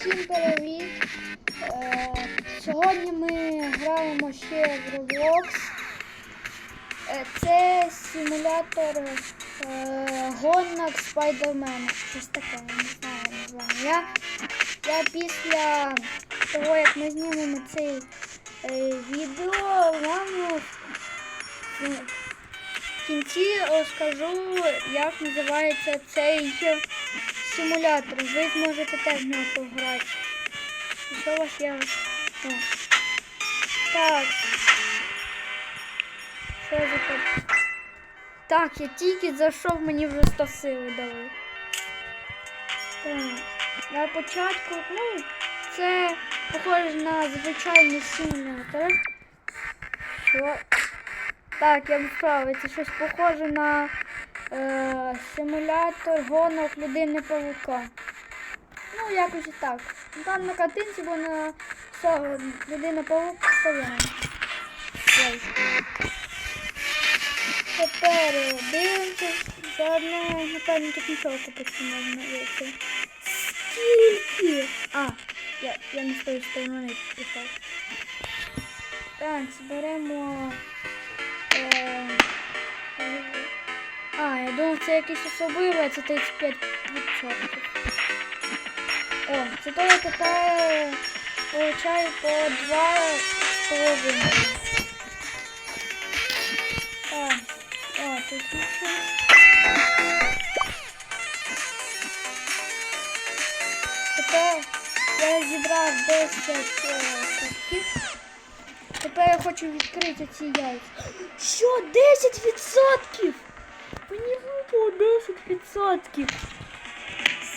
Всім привіт! Е, сьогодні ми граємо ще в Roblox. Е, це симулятор е, гонок Спайдермена. Щось таке, не знаю названня. Я, я після того, як ми знімемо цей е, відео, вам в кінці розкажу, як називається цей симулятор. Ви зможете теж нього пограти. Що у вас є? О. Так. Що за так? Так, я тільки зайшов, мені вже 100 сили дали. Так. На початку, ну, це похоже на звичайний симулятор. Що? Так, я вправив, це щось похоже на е, симулятор гонок людини павука. Ну, якось і так. Там на картинці вона людина павук вставлена. Тепер дивимося. Заодно, напевно, тут нічого купити можна вийти. Скільки? А, я, я не з тої пішов. Так, зберемо. Е, а, я думав, це якийсь особливий, а це 35%. О, це то я тепер получаю по 2,5. Так, о, тут нічого. Тепер я зібрав 10 е, кубків. Тепер я хочу відкрити ці яйця. Що, 10%? Мені випало 10%.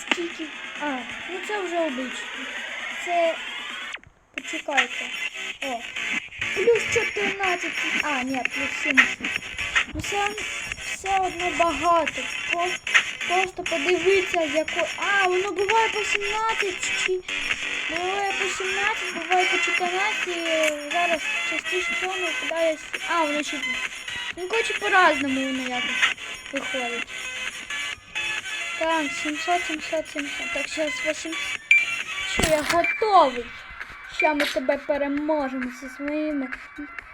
Скільки? А, ну це вже обично. Це. Почекайте. О. Плюс 14. А, ні, плюс 70. Ну це все одно багато. Просто, просто подивіться, з якої. А, воно буває по 17 чи. Буває по 17, буває по 14. і Зараз частіше всього випадає. А, воно ще. Ну, коротше, по-разному воно якось виходить. Так, 700, 700, 700. Так, зараз 800. Що, я готовий. Ще ми тебе переможемо зі своїми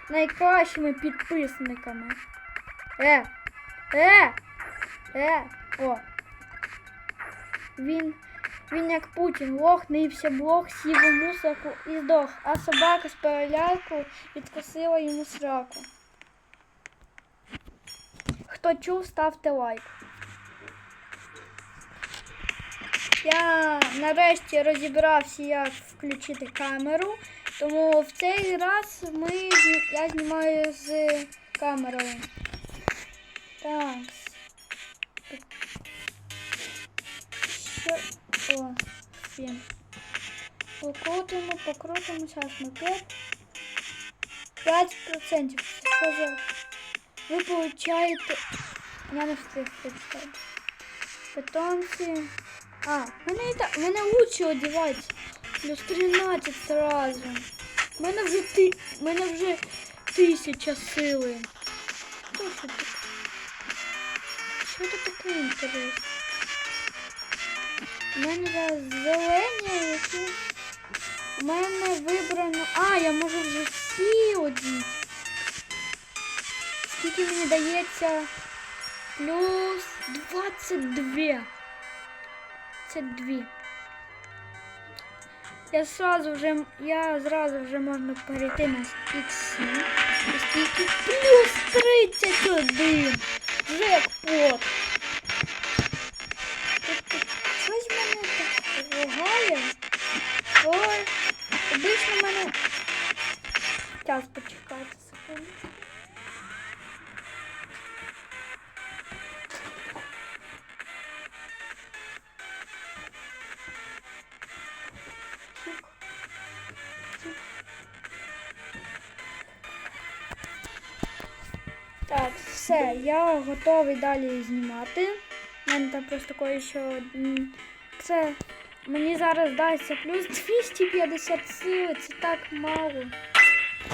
найкращими підписниками. Е! Е! Е! О! Він, він як Путін, лох, нився блох, сів у мусорку і здох, а собака з переляку відкосила йому сраку. Хто чув, ставте лайк. Я нарешті розібрався, як включити камеру, тому в цей раз ми, я знімаю з камерою. Так. Що? О, всім. Покрутимо, покрутимо, зараз ми 5. 5%. Що за... Ви получаєте... Я не встиг прочитати. Питомці. А, мене, і та- мене лучше одівається. Плюс 13 сразу. У мене вже ти. мене вже тисяча сили. Що це таке? Що це таке інтерес? У мене зараз зелені, які. У мене вибрано. А, я можу вже всі одіти. Скільки мені дається? Плюс 22. Це дві. Я сразу вже, я зразу вже можна перейти на X7. Оскільки плюс 31. Вже готовий далі знімати. У мене там просто такое що. Це мені зараз дається плюс 250 сили, це так мало.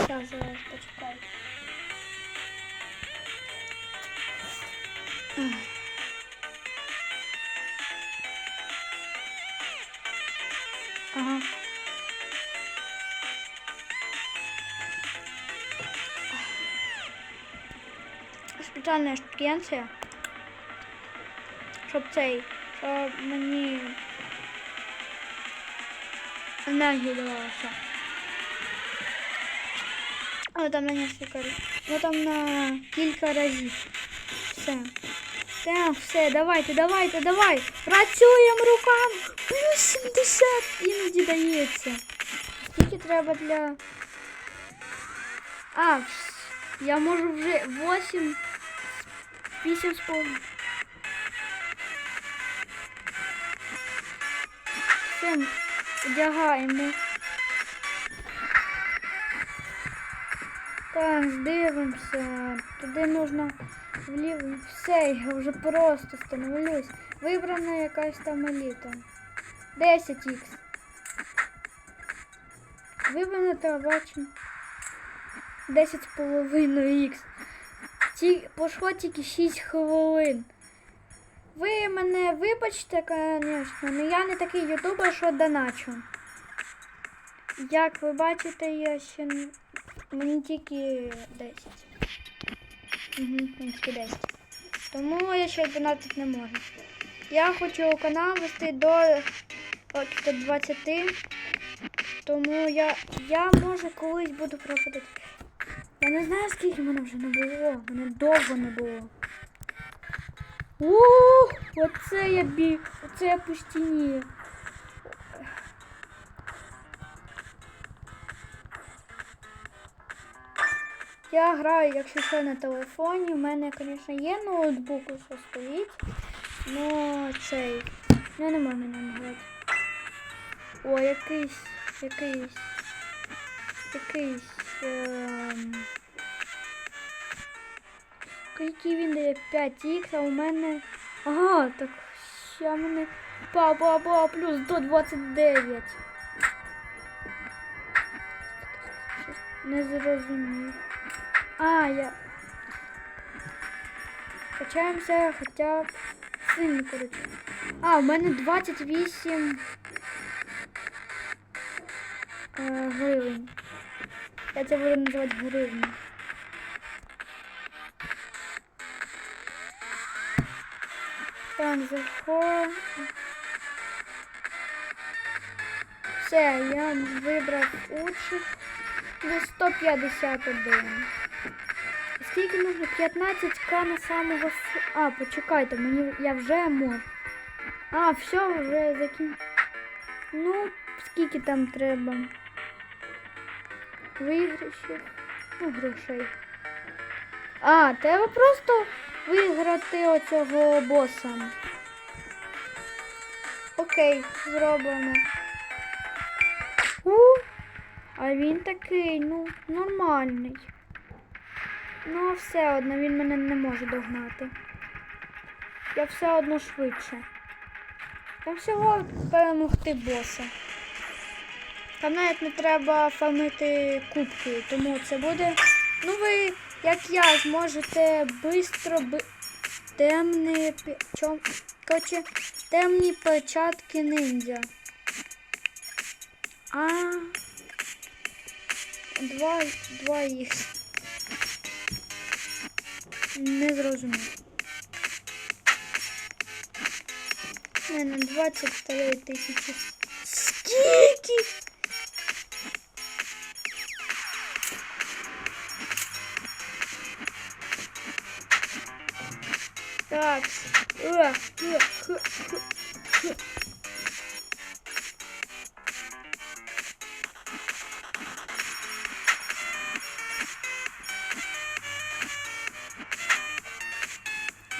Зараз, зараз, почекай. Спеціальна штукенція. Щоб цей, щоб мені енергію давалося. Але там на несколько разів. Ну там на кілька разів. Все. Так, все, давайте, давайте, давай. Працюємо руками. Плюс 70 іноді дається. Скільки треба для. А, вс- я можу вже 8. 8 з половиною. Все, одягаємо. Так, дивимося. Туди можна вліво. Все, я вже просто становлюсь. Вибрана якась там еліта. 10х. Вибрана та бачимо. 10 з половиною х. Ті, пройшло тільки 6 хвилин. Ви мене вибачте, звісно, але я не такий ютубер, що доначу. Як ви бачите, я ще мені тільки 10. Угу, мені тільки 10. Тому я ще донатити не можу. Я хочу канал вести до 20. Тому я, я може колись буду проходити. Я не знаю, скільки мене вже не було. Мене довго не було. Ух, оце я біг, оце я по стіні. Я граю, якщо що, на телефоні. У мене, звісно, є ноутбук, що стоїть. Ну, цей. Я не можу на ньому грати. О, якийсь, якийсь, якийсь. Ем... Який він дає 5х, а у мене. Ага, так ще мене. Па, плюс до 29. Не зрозумів. А, я. Качаємося хоча б сильно, коротше. А, у мене 28 е, гривень. Я це буду називати гривні. Так, заходимо. Все, я вибрав учих. До 151. Скільки нужно? 15к на самого А, почекайте, мені я вже можу. А, все, вже закін. Ну, скільки там треба? Виграшів. Ну, грошей. А, треба просто виграти оцього боса. Окей, зробимо. У, а він такий, ну, нормальний. Ну, все одно він мене не може догнати. Я все одно швидше. Там всього перемогти боса. Там навіть не треба фармити кубки, тому це буде. Ну ви, як я, зможете швидко би... темні чом... Короче, темні перчатки ніндзя. А два, два їх. Не зрозумів. Не, на 23 тисячі. Скільки? Так.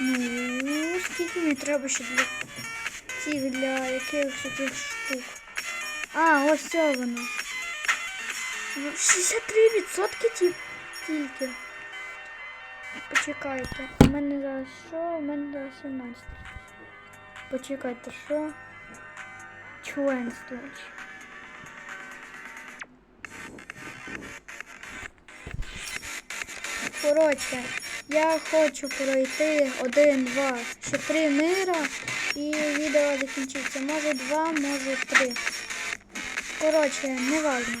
Ну, скільки мені треба ще для цих, для якихось таких штук. А, ось це воно. Ну, 63% тільки. Почекайте. У мене зараз що? У мене зараз 17. Почекайте, що? Членство. Коротше, я хочу пройти один, два, ще три мира і відео закінчиться. Може два, може три. Коротше, не важно.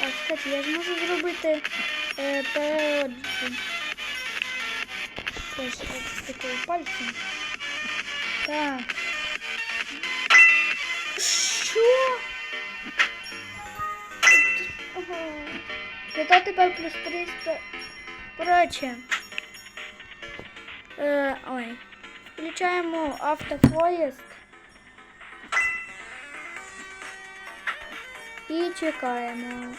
Так, кстати, я зможу зробити е, переродження. Ось от такою пальцем. Так. Що? Ага. Зато тепер плюс 300. Коротше. Е, ой. Включаємо автопоїзд. І чекаємо.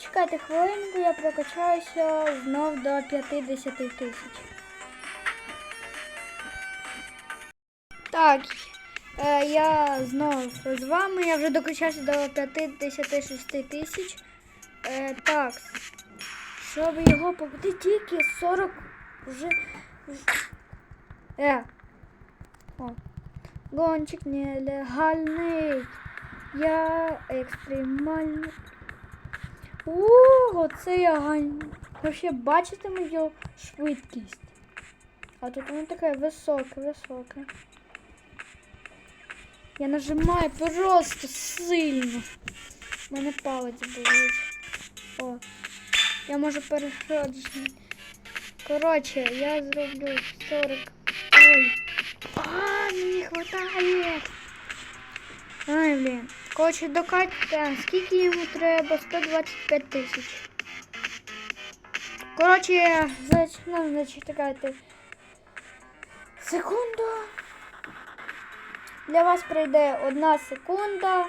Чекайте хвилинку, я прокачаюся знов до 50 тисяч. Так, е, я знов з вами. Я вже докачався до 56 тисяч. Е, так, щоб його побути тільки 40 вже. Е. О. Гонщик нелегальний. Я екстремальний. Ого, це я гань. Вообще бачите мою швидкість? А тут воно таке високе, високе. Я нажимаю просто сильно. У мене палець болить. О. Я можу переходити. Коротше, я зроблю 40. Ой. А, не хватає. Ай, блін. Коротше, докатьте. Скільки йому треба? 125 тисяч. Коротше, значить, ну, значить, чекайте. Секунду. Для вас прийде одна секунда.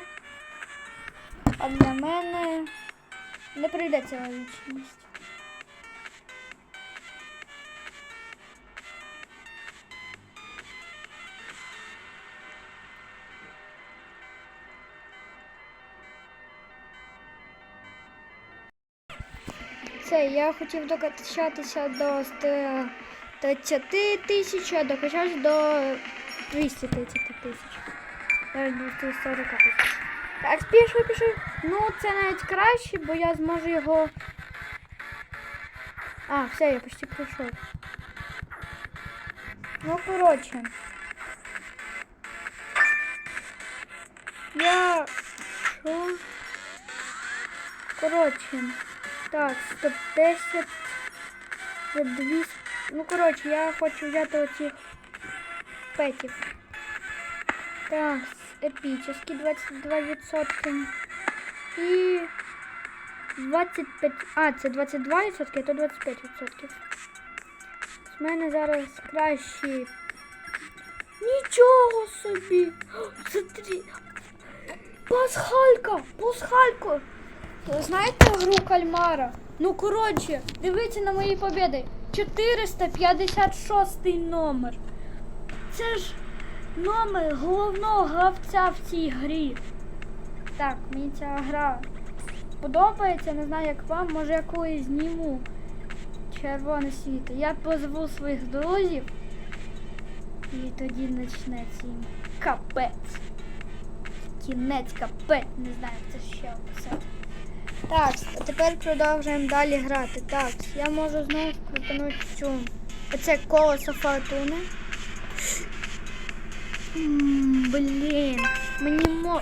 А для мене не прийде ціла вічність. Це я хотів докачатися до 130 тисяч, а докачався до 230 тисяч. Навіть 240 тисяч. Так, спіши, піши. Ну, це навіть краще, бо я зможу його. А, все, я почти пройшов. Ну, коротше. Я. Що? Коротше. Так, 110. Це 200. Ну, коротше, я хочу взяти оці петів. Так, епічний 22%. І 25. А, це 22%, а то 25%. З мене зараз кращі. Нічого собі! Це три. Пасхалька! Пасхалька! Знаєте гру кальмара? Ну коротше, дивіться на мої побіди. 456 номер. Це ж номер головного гравця в цій грі. Так, мені ця гра подобається, не знаю як вам, може я колись зніму червоне світло. Я позву своїх друзів і тоді почнеться їм капець. Кінець капець, не знаю, як це ще описати. Так, а тепер продовжуємо далі грати. Так, я можу знову крутанути цю. Оце колесо фортуни. Блін, мені мо.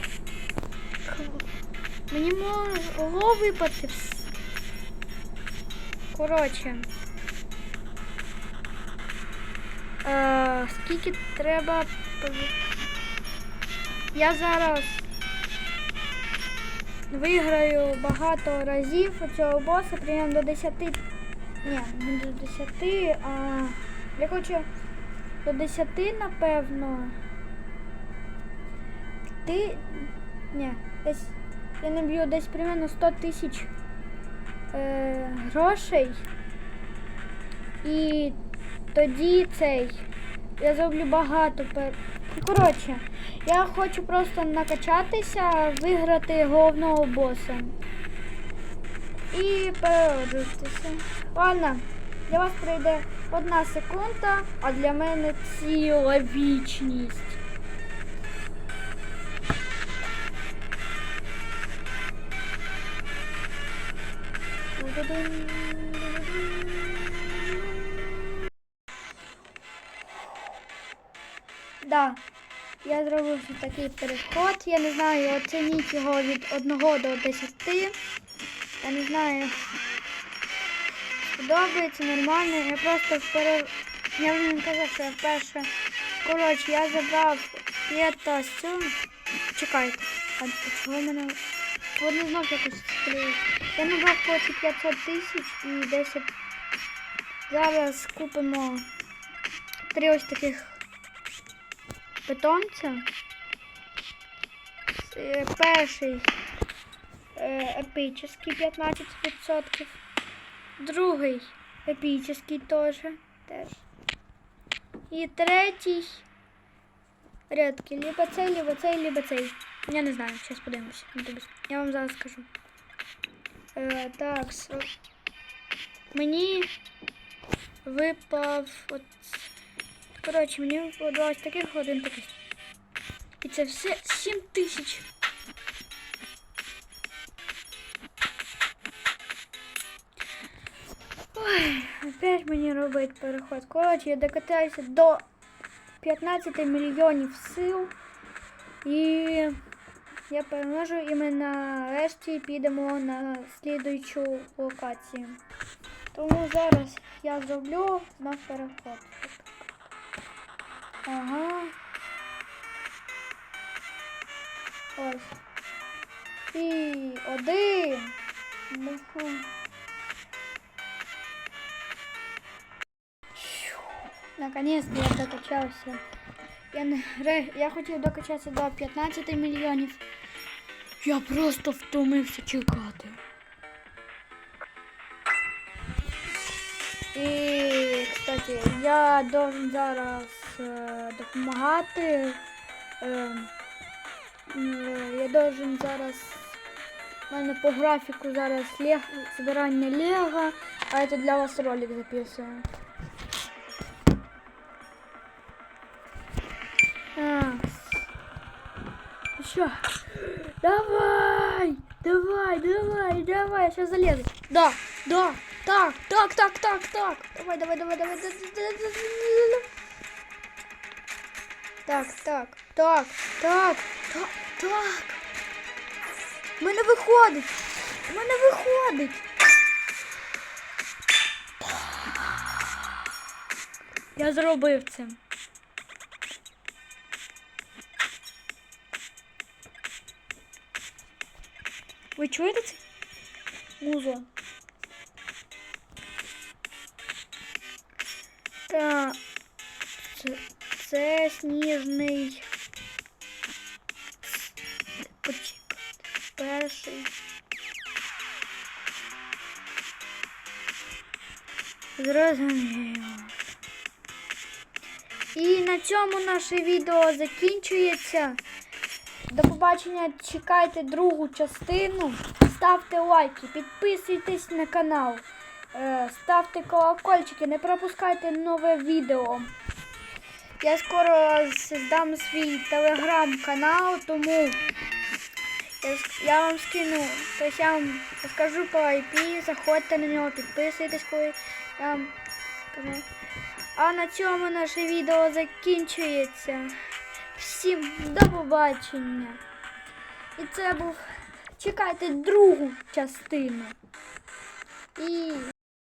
Мені могло випати. Коротше. Е, скільки треба. Я зараз виграю багато разів цього боса, примерно до 10. Ні, не до 10, а я хочу до 10, напевно. Ти. Ні, десь. Я наб'ю десь примерно 100 тисяч е, грошей. І тоді цей. Я зроблю багато пер. Коротше, я хочу просто накачатися, виграти головного боса. І перероджуватися. Ладно, для вас прийде одна секунда, а для мене ціла вічність. Да, я такий переход. Я не знаю, оцініть його від 1 до 10. Я не знаю. Подобається нормально. Я просто вперед. Я вже не казав, що я вперше. Коротше, я забрав п'ята з цього. Чекайте. А чого мене. Вони знов якось стріють. Я набрав коротше 500 тисяч і 10. Зараз купимо три ось таких питомця. Перший е, епічний 15%. Другий епічний теж. теж. І третій рядки. Либо цей, либо цей, либо цей. Я не знаю, зараз подивимося. Я вам зараз скажу. Е, так, мені випав. От... Коротше, мені випало два ось таких, один такий. І це все 7 тисяч. Ой, опять мені робить переход. Коротше, я докатаюся до 15 мільйонів сил. І я переможу і ми нарешті підемо на слідуючу локацію. Тому зараз я зроблю знов переход. Ага. Ось. І один. Мгм. Наконец-то я докачався. Я, не, ре- я хотів докачатися до 15 мільйонів. Я просто втомився чекати. І, кстати, я должен зараз е, допомагати. Е, е, я должен зараз. У мене по графіку зараз лег, збирання Лего, а це для вас ролик записую. Що? Давай! Давай, давай, давай, сейчас залезу. Да, да, так, так, так, так, так. Давай, давай, давай, давай. да, да, да, да, да, да. Так, так, так, так, так, так. У мене виходить. У мене виходить. Я зробив це. Ви чуєте це? Музо. Так. Це, це сніжний. Перший. Зрозуміло. І на цьому наше відео закінчується. До побачення, чекайте другу частину. Ставте лайки, підписуйтесь на канал, е, ставте колокольчики, не пропускайте нове відео. Я скоро здам свій телеграм-канал, тому я, я вам скину, тобто я вам розкажу по IP, заходьте на нього, підписуйтесь, коли я вам кажу. А на цьому наше відео закінчується. Всім до побачення. І це був. Чекайте другу частину. І